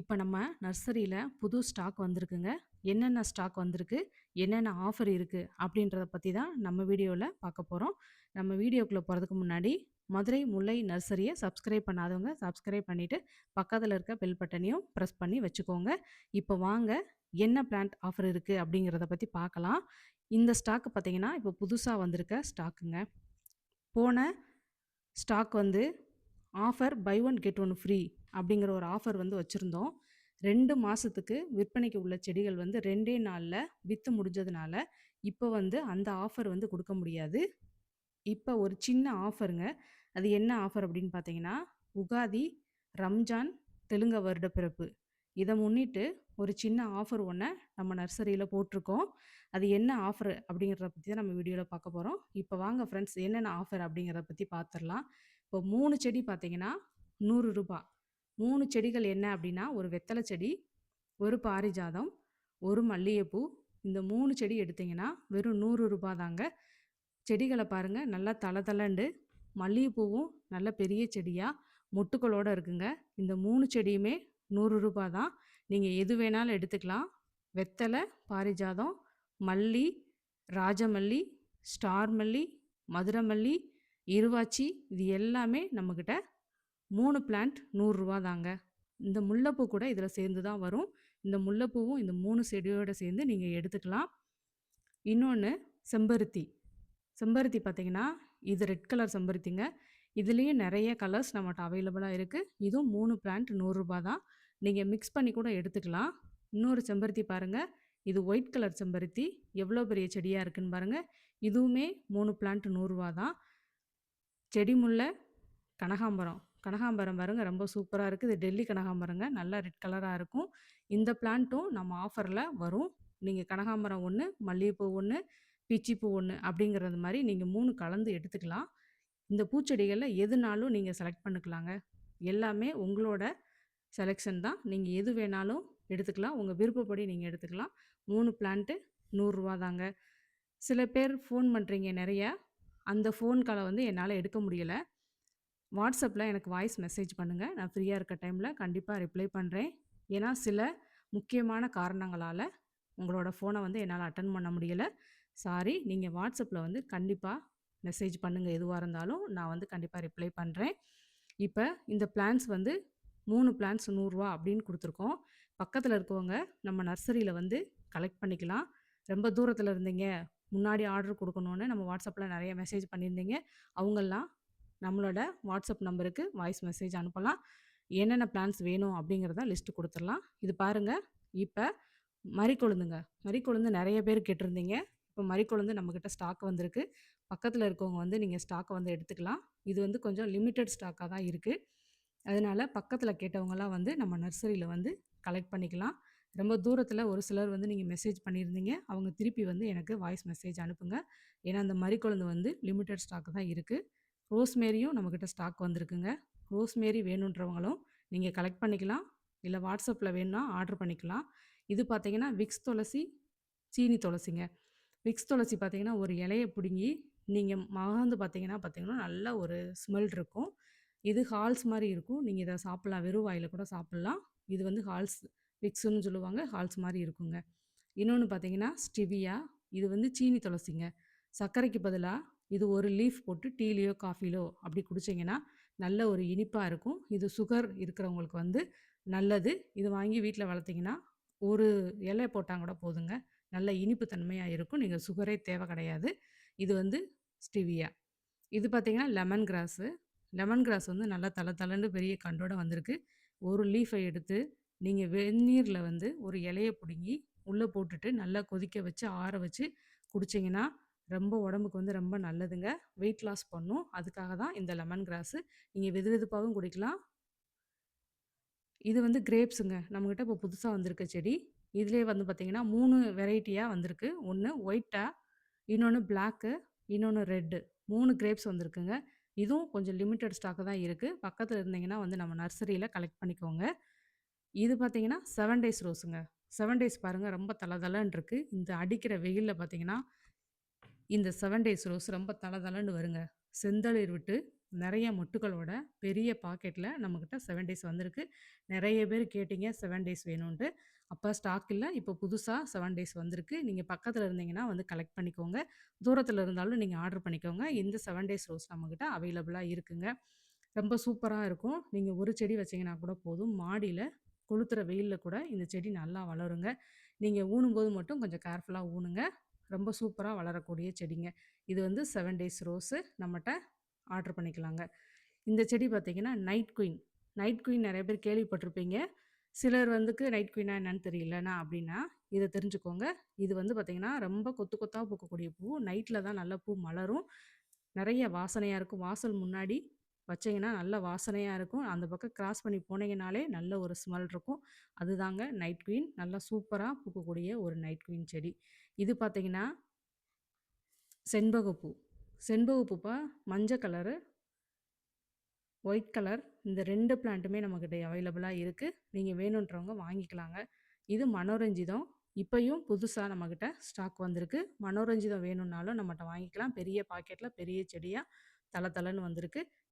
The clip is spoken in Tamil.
இப்போ நம்ம நர்சரியில் புது ஸ்டாக் வந்திருக்குங்க. என்னென்ன ஸ்டாக் வந்திருக்கு? என்னென்ன ஆஃபர் இருக்குது அப்படின்றத பற்றி தான் நம்ம வீடியோவில் பார்க்க போகிறோம் நம்ம வீடியோக்குள்ளே போகிறதுக்கு முன்னாடி மதுரை முல்லை நர்சரியை சப்ஸ்கிரைப் பண்ணாதவங்க சப்ஸ்கிரைப் பண்ணிவிட்டு பக்கத்தில் இருக்க பெல் பட்டனையும் ப்ரெஸ் பண்ணி வச்சுக்கோங்க. இப்போ வாங்க என்ன பிளான்ட் ஆஃபர் இருக்குது அப்படிங்கிறத பற்றி பார்க்கலாம். இந்த ஸ்டாக்கு பார்த்தீங்கன்னா இப்போ புதுசாக வந்திருக்க ஸ்டாக்குங்க. போன ஸ்டாக் வந்து offer buy one get one free அப்படிங்கிற ஒரு ஆஃபர் வந்து வச்சுருந்தோம். ரெண்டு மாதத்துக்கு விற்பனைக்கு உள்ள செடிகள் வந்து ரெண்டே நாளில் விற்று முடிஞ்சதுனால இப்போ வந்து அந்த ஆஃபர் வந்து கொடுக்க முடியாது. இப்போ ஒரு சின்ன ஆஃபருங்க. அது என்ன ஆஃபர் அப்படின்னு பார்த்தீங்கன்னா உகாதி ரம்ஜான் தெலுங்க வருட பிறப்பு. இதை முன்னிட்டு ஒரு சின்ன ஆஃபர் ஒன்றை நம்ம நர்சரியில் போட்டிருக்கோம். அது என்ன ஆஃபர் அப்படிங்கிறத பற்றி தான் நம்ம வீடியோவில் பார்க்க போகிறோம் இப்போ வாங்க ஃப்ரெண்ட்ஸ் என்னென்ன ஆஃபர் அப்படிங்கிறத பற்றி பார்த்துடலாம் இப்போ மூணு செடி பார்த்தீங்கன்னா நூறு ரூபாய் மூணு செடிகள் என்ன அப்படின்னா ஒரு வெத்தலை செடி ஒரு பாரிஜாதம் ஒரு மல்லிகைப்பூ. இந்த மூணு செடி எடுத்தீங்கன்னா வெறும் நூறு ரூபாய் தாங்க. செடிகளை பாருங்கள் நல்லா தலை தலண்டு மல்லிகைப்பூவும் நல்ல பெரிய செடியாக மொட்டுக்களோடு இருக்குங்க. இந்த மூணு செடியுமே நூறு ரூபாய் தான். நீங்கள் எது வேணாலும் எடுத்துக்கலாம். வெத்தலை பாரிஜாதம் மல்லி ராஜமல்லி ஸ்டார் மல்லி மதுரமல்லி இருவாச்சி இது எல்லாமே நம்மக்கிட்ட மூணு பிளான்ட் நூறுரூவா தாங்க. இந்த முல்லைப்பூ கூட இதில் சேர்ந்து தான் வரும். இந்த முல்லைப்பூவும் இந்த மூணு செடியோடு சேர்ந்து நீங்கள் எடுத்துக்கலாம். இன்னொன்று செம்பருத்தி. செம்பருத்தி பார்த்தீங்கன்னா இது ரெட் கலர் செம்பருத்திங்க. இதுலேயும் நிறைய கலர்ஸ் நம்மகிட்ட அவைலபிளாக இருக்குது இதுவும் மூணு பிளான்ட் நூறுரூபா தான். நீங்கள் மிக்ஸ் பண்ணி கூட எடுத்துக்கலாம். இன்னொரு செம்பருத்தி பாருங்கள் இது ஒயிட் கலர் செம்பருத்தி. எவ்வளோ பெரிய செடியாக இருக்குன்னு பாருங்கள் இதுவுமே மூணு பிளான்ட் நூறுரூவா தான். செடி முல்லை கனகாம்பரம். கனகாம்பரம் பாருங்க ரொம்ப சூப்பராக இருக்குது. இது டெல்லி கனகாம்பரங்க நல்லா ரெட் கலராக இருக்கும். இந்த பிளான்ட்டும் நம்ம ஆஃபரில் வரும். நீங்கள் கனகாம்பரம் ஒன்று மல்லிகைப்பூ ஒன்று பிச்சிப்பூ ஒன்று அப்படிங்கிறது மாதிரி நீங்கள் மூணு கலந்து எடுத்துக்கலாம். இந்த பூச்செடிகளில் எதுனாலும் நீங்கள் செலக்ட் பண்ணிக்கலாங்க. எல்லாமே உங்களோட செலெக்ஷன் தான். நீங்கள் எது வேணாலும் எடுத்துக்கலாம். உங்கள் விருப்பப்படி நீங்கள் எடுத்துக்கலாம். மூணு பிளான்ட்டு நூறுரூவா தாங்க சில பேர் ஃபோன் பண்ணுறீங்க நிறையா. அந்த ஃபோன் காலை வந்து என்னால் எடுக்க முடியலை. வாட்ஸ்அப்பில் எனக்கு வாய்ஸ் மெசேஜ் பண்ணுங்கள் நான் ஃப்ரீயாக இருக்க டைமில் கண்டிப்பாக ரிப்ளை பண்ணுறேன். ஏன்னா சில முக்கியமான காரணங்களால் உங்களோட ஃபோனை வந்து என்னால் அட்டன் பண்ண முடியலை. சாரி நீங்கள் வாட்ஸ்அப்பில் வந்து கண்டிப்பாக மெசேஜ் பண்ணுங்கள் எதுவாக இருந்தாலும் நான் வந்து கண்டிப்பாக ரிப்ளை பண்ணுறேன். இப்போ இந்த பிளான்ஸ் வந்து மூணு பிளான்ஸ் நூறுரூவா அப்படின்னு கொடுத்துருக்கோம். பக்கத்தில் இருக்கவங்க நம்ம நர்சரியில் வந்து கலெக்ட் பண்ணிக்கலாம். ரொம்ப தூரத்தில் இருந்தீங்க முன்னாடி ஆர்டர் கொடுக்கணுன்னு நம்ம வாட்ஸ்அப்பில் நிறைய மெசேஜ் பண்ணியிருந்தீங்க. அவங்கெல்லாம் நம்மளோட வாட்ஸ்அப் நம்பருக்கு வாய்ஸ் மெசேஜ் அனுப்பலாம். என்னென்ன பிளான்ஸ் வேணும் அப்படிங்கிறத லிஸ்ட்டு கொடுத்துடலாம். இது பாருங்கள் இப்போ மறிக்கொழுந்துங்க. மறிக்கொழுந்து நிறைய பேர் கேட்டிருந்தீங்க. இப்போ மறிக்கொழுந்து நம்மக்கிட்ட ஸ்டாக் வந்திருக்கு. பக்கத்தில் இருக்கவங்க வந்து நீங்கள் ஸ்டாக்கை வந்து எடுத்துக்கலாம். இது வந்து கொஞ்சம் லிமிட்டட் ஸ்டாக்காக தான் இருக்குது அதனால் பக்கத்தில் கேட்டவங்கலாம் வந்து நம்ம நர்சரியில் வந்து கலெக்ட் பண்ணிக்கலாம். ரொம்ப தூரத்தில் ஒரு சிலர் வந்து நீங்கள் மெசேஜ் பண்ணியிருந்தீங்க. அவங்க திருப்பி வந்து எனக்கு வாய்ஸ் மெசேஜ் அனுப்புங்க. ஏன்னா அந்த மறிக்குழந்து வந்து லிமிட்டட் ஸ்டாக் தான் இருக்குது ரோஸ்மேரியும் நம்மக்கிட்ட ஸ்டாக் வந்திருக்குங்க. ரோஸ்மேரி வேணுன்றவங்களும் நீங்கள் கலெக்ட் பண்ணிக்கலாம். இல்லை வாட்ஸ்அப்பில் வேணும்னா ஆர்டர் பண்ணிக்கலாம். இது பார்த்தீங்கன்னா விக்ஸ் துளசி சீனி துளசிங்க. விக்ஸ் துளசி பார்த்தீங்கன்னா ஒரு இலையை பிடுங்கி நீங்கள் மகந்து பார்த்தீங்கன்னா பார்த்தீங்கன்னா நல்ல ஒரு ஸ்மெல் இருக்கும். இது ஹால்ஸ் மாதிரி இருக்கும். நீங்கள் இதை சாப்பிட்லாம். வெறும் வாயில் கூட சாப்பிட்லாம். இது வந்து ஹால்ஸ் விக்ஸுன்னு சொல்லுவாங்க. ஹால்ஸ் மாதிரி இருக்குங்க. இன்னொன்று பார்த்தீங்கன்னா ஸ்டிவியா இது வந்து சீனி துளசிங்க. சர்க்கரைக்கு பதிலாக இது ஒரு லீஃப் போட்டு டீலியோ காஃபிலோ அப்படி குடிச்சிங்கன்னா நல்ல ஒரு இனிப்பாக இருக்கும். இது சுகர் இருக்கிறவங்களுக்கு வந்து நல்லது. இது வாங்கி வீட்டில் வளர்த்திங்கன்னா ஒரு இலை போட்டால் கூட போதுங்க. நல்ல இனிப்பு தன்மையாக இருக்கும். நீங்கள் சுகரே தேவை கிடையாது. இது வந்து ஸ்டிவியா இது பார்த்திங்கன்னா லெமன் கிராஸு லெமன் கிராஸ் வந்து நல்லா தலை தலைன்னு பெரிய கண்டோட வந்திருக்கு. ஒரு லீஃபை எடுத்து நீங்கள் வெந்நீரில் வந்து ஒரு இலையை பிடுங்கி உள்ளே போட்டுட்டு நல்லா கொதிக்க வச்சு ஆற வச்சு குடிச்சிங்கன்னா ரொம்ப உடம்புக்கு வந்து ரொம்ப நல்லதுங்க. வெயிட் லாஸ் பண்ணும். அதுக்காக தான் இந்த லெமன் கிராஸு நீங்கள் வெது வெதுப்பாகவும் குடிக்கலாம். இது வந்து கிரேப்ஸுங்க நம்மக்கிட்ட இப்போ புதுசாக வந்திருக்க செடி. இதிலே வந்து பார்த்திங்கன்னா மூணு வெரைட்டியாக வந்திருக்கு. ஒன்று ஒயிட்டாக இன்னொன்று பிளாக்கு இன்னொன்று ரெட்டு மூணு கிரேப்ஸ் வந்திருக்குங்க. இதுவும் கொஞ்சம் லிமிட்டட் ஸ்டாக்கு தான் இருக்குது பக்கத்தில் இருந்தீங்கன்னா வந்து நம்ம நர்சரியில் கலெக்ட் பண்ணிக்கோங்க. இது பார்த்தீங்கன்னா செவன் டேஸ் ரோஸுங்க செவன் டேஸ் பாருங்கள் ரொம்ப தலதலன்னு இருக்குது இந்த அடிக்கிற வெயிலில் பார்த்தீங்கன்னா இந்த செவன் டேஸ் ரோஸ் ரொம்ப தலதலன்னு வருங்க செந்தளிர் விட்டு நிறைய மொட்டுகளோட பெரிய பாக்கெட்டில் நம்மக்கிட்ட செவன் டேஸ் வந்திருக்கு. நிறைய பேர் கேட்டீங்க செவன் டேஸ் வேணும்ன்ட்டு அப்போ ஸ்டாக் இல்லை இப்போ புதுசாக செவன் டேஸ் வந்திருக்கு. நீங்கள் பக்கத்தில் இருந்தீங்கன்னா வந்து கலெக்ட் பண்ணிக்கோங்க. தூரத்தில் இருந்தாலும் நீங்கள் ஆர்டர் பண்ணிக்கோங்க. இந்த செவன் டேஸ் ரோஸ் நம்மக்கிட்ட அவைலபிளாக இருக்குங்க. ரொம்ப சூப்பராக இருக்கும். நீங்கள் ஒரு செடி வச்சீங்கன்னா கூட போதும். மாடியில் கொளுத்துற வெயிலில் கூட இந்த செடி நல்லா வளருங்க. நீங்கள் ஊனும்போது மட்டும் கொஞ்சம் கேர்ஃபுல்லாக ஊனுங்க. ரொம்ப சூப்பராக வளரக்கூடிய செடிங்க. இது வந்து செவன் டேஸ் ரோஸு நம்மகிட்ட ஆர்டர் பண்ணிக்கலாங்க. இந்த செடி பார்த்தீங்கன்னா, நைட் குயின். நைட் குயின் நிறைய பேர் கேள்விப்பட்டிருப்பீங்க. சிலர் வந்துக்கு நைட் குயினா என்னன்னு தெரியலனா அப்படின்னா, இதை தெரிஞ்சுக்கோங்க. இது வந்து பார்த்தீங்கன்னா, ரொம்ப கொத்து கொத்தாக பூக்கக்கூடிய பூ. நைட்டில் தான் நல்லா பூ மலரும். நிறைய வாசனையாக இருக்கும். வாசல் முன்னாடி வச்சீங்கன்னா, நல்ல வாசனையாக இருக்கும். அந்த பக்கம் கிராஸ் பண்ணி போனீங்கனாலே நல்ல ஒரு ஸ்மெல் இருக்கும். அதுதாங்க நைட் குயின். நல்லா சூப்பராக பூக்கக்கூடிய ஒரு நைட் குயின் செடி. இது பார்த்தீங்கன்னா செண்பகப்பூ. செண்பகப்பூப்பா மஞ்சள் கலரு ஒயிட் கலர் இந்த ரெண்டு பிளான்ட்டுமே நம்மக்கிட்ட அவைலபிளாக இருக்குது நீங்கள் வேணுன்றவங்க வாங்கிக்கலாங்க. இது மனோரஞ்சிதம். இப்பயும் புதுசாக நம்மக்கிட்ட ஸ்டாக் வந்திருக்கு. மனோரஞ்சிதம் வேணும்னாலும் நம்மகிட்ட வாங்கிக்கலாம். பெரிய பாக்கெட்டில் பெரிய செடியாக தள தளன்னு வந்திருக்கு.